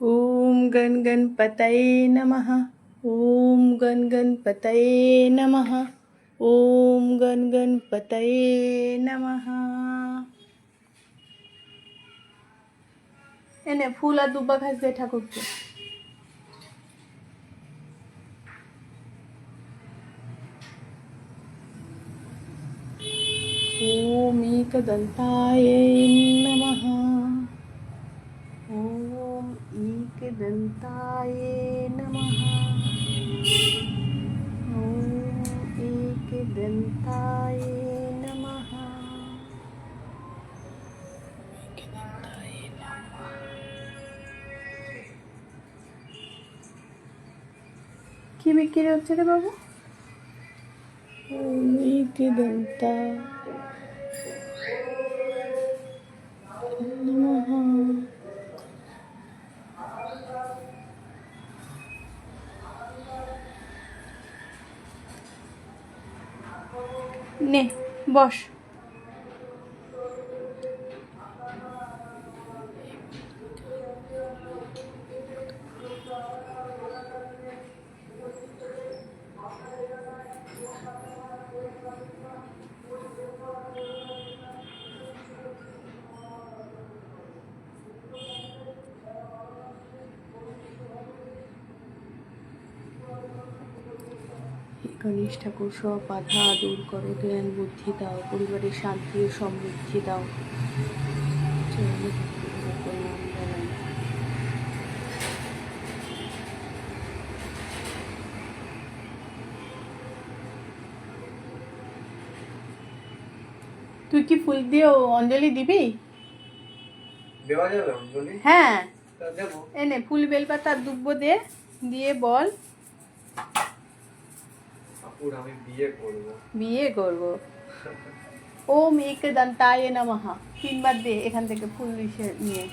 ॐ गण गणपतये नमः ॐ गण गणपतये नमः ॐ गण गणपतये नमः এনে ফুল আর দুব্বা ঘাস দিয়ে ঠাকুরকে ॐ एकदन्ताय नमः ॐ एकदन्ताय नमः ॐ एकदन्ताय বিক্রি হচ্ছে রে বাবু? নে বস। গণেশ ঠাকুর সব বাধা দূর করো জ্ঞান বুদ্ধি দাও পরিবারের শান্তি ও সমৃদ্ধি দাও। তুই কি ফুল দিয়ে অঞ্জলি দিবি? দেওয়া যাবে অঞ্জলি? হ্যাঁ। এনে ফুল বেলপাতা দুব্বো দে দিয়ে বল। ঠাকুর আমি বিয়ে করব। বিয়ে করব। ওম এক দন্তায় নমঃ। তিনবার দে এখান থেকে ফুল নিয়ে।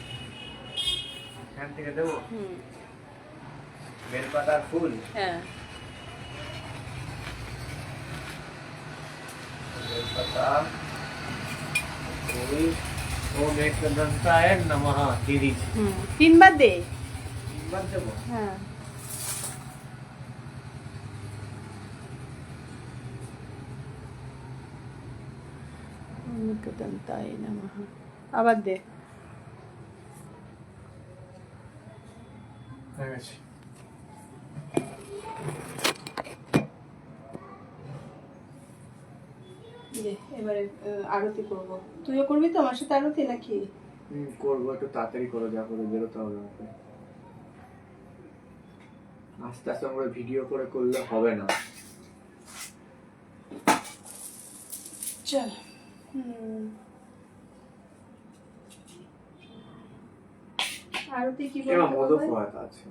এখান থেকে দেবো? হুম। বেলপাতার ফুল? হ্যাঁ। বেলপাতা ফুল। ও মেঘদন্তায় নমঃ। তিরিশ। হুম। তিনবার দে। তিনবার দেবো? হ্যাঁ। এক নমঃ আবার দে এবারে আরতি করব। তুইও করবি তো? আমার সাথে আরতি নাকি? করব। একটু তাড়াতাড়ি করো যা করে বেরোতে হবে আমাকে। আস্তে আস্তে আমরা ভিডিও করে করলে হবে না। চল। আরতি কি বলতো আছে।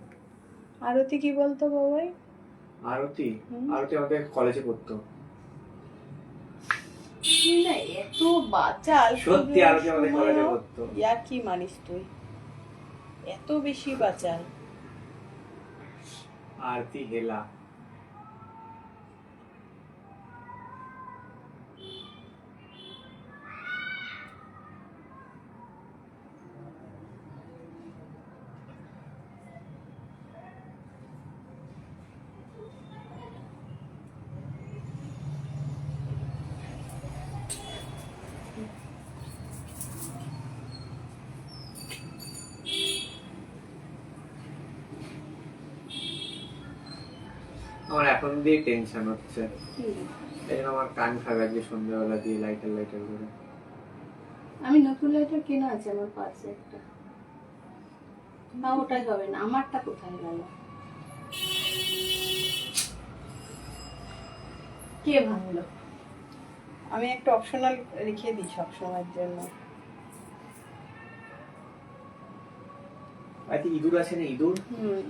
আরতি কি বলতো বাবাই? আরতি? আরতি আমাদের কলেজে পড়তো। না এত বাচাল সত্যি আরতি আমাদের কলেজে পড়তো। ইয়া কি মানিস তুই? এত বেশি বাচাল আরতি হেলা। আমার এখন দিয়ে টেনশন হচ্ছে। এই জন্য আমার কান খারাপ আজকে সন্ধ্যাবেলা দিয়ে লাইটার লাইটার করে। আমি নতুন লাইটার কেনা আছে আমার পাশে একটা। না ওটাই হবে না আমারটা কোথায় গেল? কে ভাঙলো? আমি একটা অপশনাল রেখে দিই সব সময়ের জন্য। আচ্ছা ইঁদুর আছে না ইঁদুর? হুম।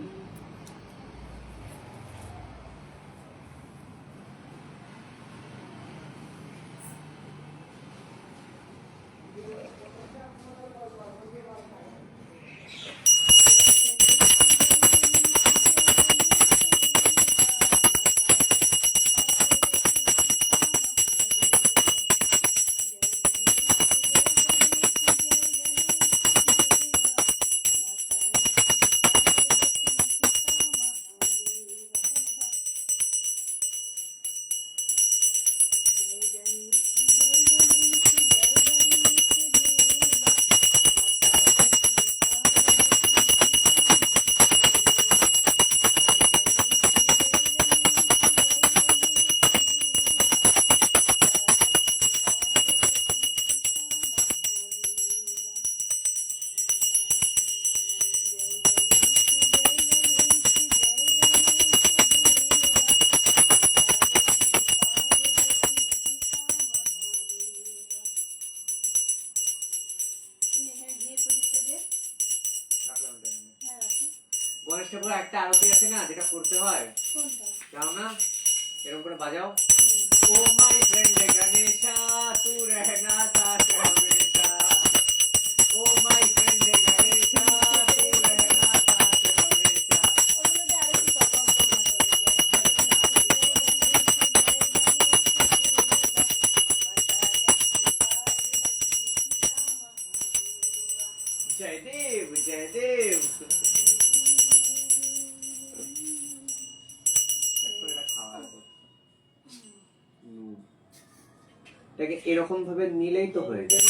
করতে হয়। জানো না এরকম করে বাজাও। ও মাই ফ্রেন্ড গণেশা তু রহনা সাথ এটাকে এরকম ভাবে নিলেই তো হয়ে যায়।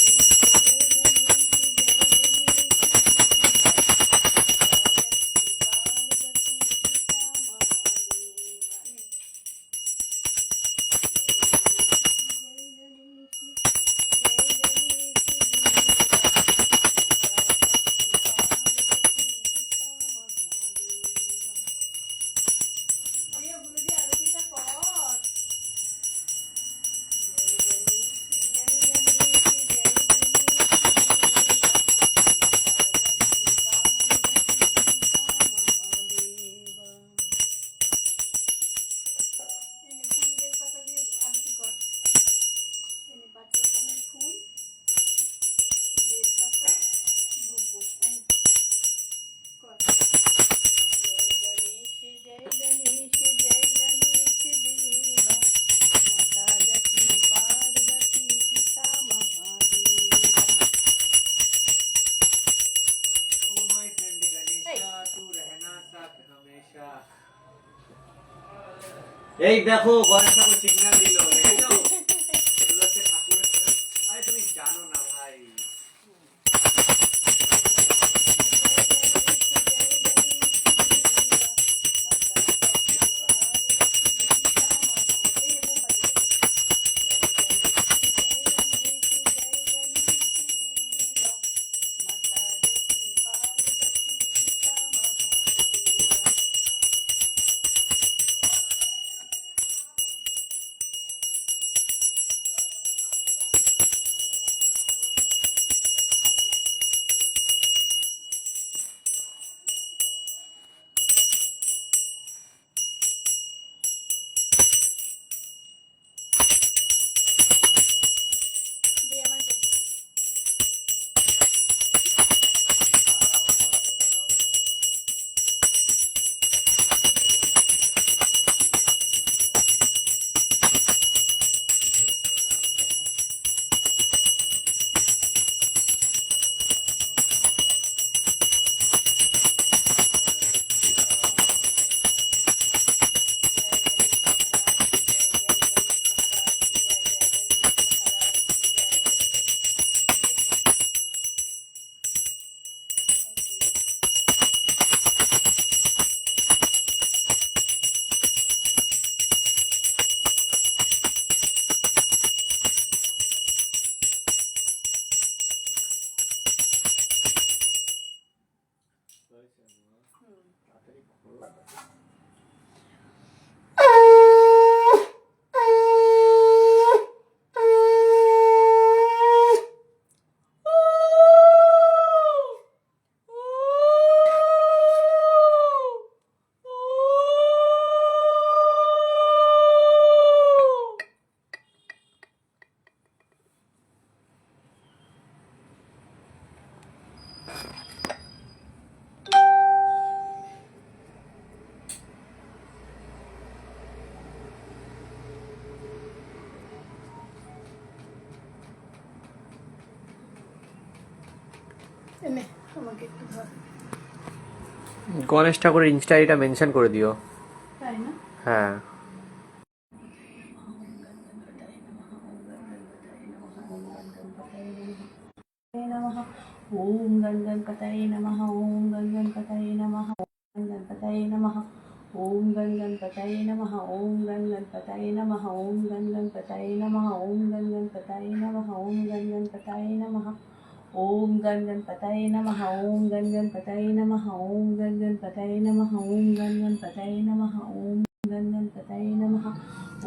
এই দেখো ঠাকুর সিগন্যাল এনে আমাকে একটু ধর গণেশ ঠাকুরের ইনস্টা আইডিটা মেনশন করে দিও তাই না হ্যাঁ नमः ॐ गणगणपतये नमः ॐ गणगणपतये नमः ॐ गणगणपतये नमः ॐ गणगणपतये नमः ॐ गणगणपतये नमः ॐ गणगणपतये नमः ॐ गणगणपतये नमः ओम गण गणपतये नम ओम गण गणपतये नम ओम गण गणपतये नम ओम गण गणपतये नम ओम गण गणपतये नम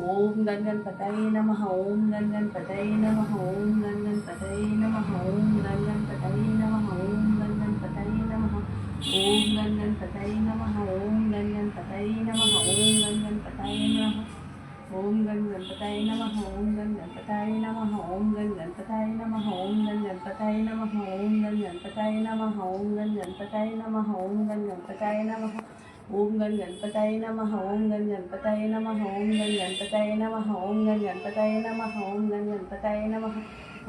ओम गण गणपतये नम ओम गण गणपतये नम ओम गण गणपतये नम ओम गण गणपतये नम ओम गण गणपतये नम ओम गण गणपतये नम ओम गण गणपतये नम ओम गण गणपतये नम ఓం గం గణపతాయ నమ ఓం గం గణపతాయ నమ ఓం గం గణపతాయ నమ ఓం గం గణపతాయ నమ ఓం గం గణపతాయ నమ ఓం గం గణపతాయ నమ ఓం గం గణపతాయ నమ ఓం గం గణపతాయ నమ ఓం గం గణపతాయ నమ ఓం గం గణపతాయ నమ ఓం గం గణపతాయ నమ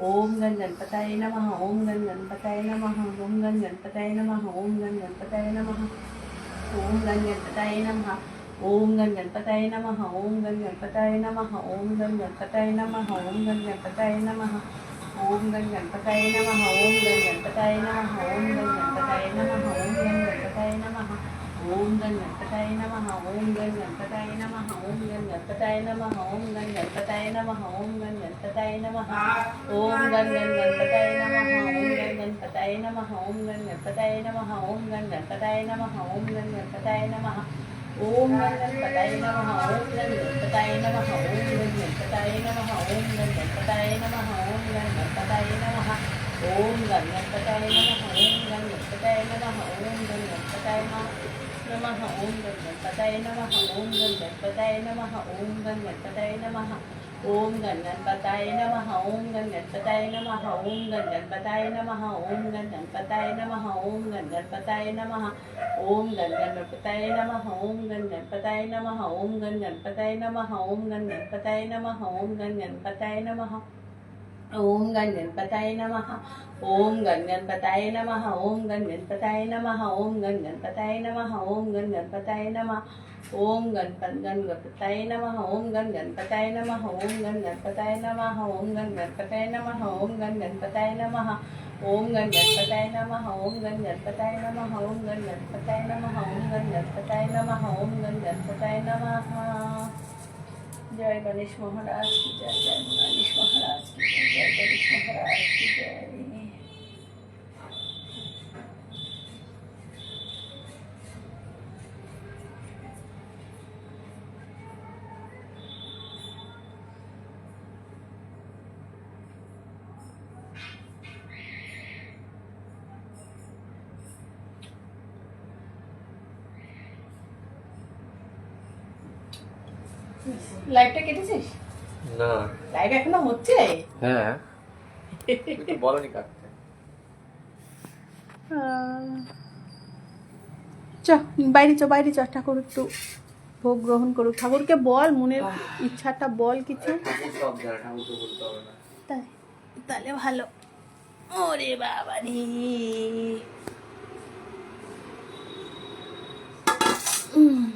ఓం గం గణపతాయ నమ ఓం గం గణపతాయ నమ ఓం గం గణపతాయ నమ ఓం గం గణపతాయ నమ ఓం గం గణపతాయ నమ ఓం గం గణపతాయ నమ ఓం గం గణపతాయ నమ ఓం గం గణపతాయ నమ ఓం గం గణపతాయ నమ ఓం గం గణపతాయ నమ ఓం గం గణపతాయ నమ ఓం గం గణపతాయ నమ ఓం గం గణపతాయ నమ ఓం గం గణపతాయ నమ ఓం గం గణపతాయ నమ ఓం గం గణపతాయ నమ ఓం గం గణపతాయ నమ ఓం గం గణపతాయ నమ ఓం గం గణపతాయ నమ ఓం గం గం గణపతాయ నమ ఓం గం గణపతాయ నమ ఓం గం గణపతాయ నమ ఓం గం గణపతాయ నమ ఓం గం గణపతాయ నమ ఓం వెంకటాయ నమ ఓం లం వెంకటాయ నమ ఓం లం వెంకటాయ నమ ఓం లం వెంకటాయ నమ ఓం లం వెంకటాయ నమ ఓం లం వెంకటాయ నమ ఓం లం వెంకటాయ నమ ఓం లం వెంకటాయ నమ ఓం లం వెంకటాయ నమ ఓం లం వెంకటాయ నమ ఓం లం వెంకటాయ నమ ओम गण गणपताय नमः ओम गणपताय नमः ओम गणपताय नमः ओम गणपताय नमः ओम गणपताय नमः ओम गणपताय नमः ओम गणपताय नमः ओम गणपताय नमः ओम गणपताय नमः ओम गणपताय नमः ఓం గన్ గణపతాయ నమ ఓం గన్ గణపతాయ నమ ఓం గన్ గణపతాయ నమ ఓం గన్ గణపతాయ నమ ఓం గన్ గణపతాయ నమ ఓం గణపత్ గన్ గణపతాయ నమ ఓం గన్ గణపతాయ నమ ఓం గన్ గణపతాయ నమ ఓం గన్ గణపతాయ నమ ఓం గన్ గణపతాయ నమ ఓం గన్ గణపతాయ నమ ఓం గన్ గణపతాయ నమ ఓం గన్ గణపతాయ నమ ఓం గన్ గణపతాయ నమ ఓం గన్ గణపతాయ నమ জয় গণেশ মহারাজ কি জয় জয় গণেশ মহারাজ কি জয় গণেশ মহারাজ কি জয় লাইভটা কেটেছিস? না। লাইভ এখনও হচ্ছে? হ্যাঁ। একটু বলনি কাটতে চ বাইরে চ বাইরে চ ঠাকুর একটু ভোগ গ্রহণ করুক। ঠাকুরকে বল মনের ইচ্ছাটা বল কিছু। তাই। তাহলে ভালো। ওরে বাবা রে। উম।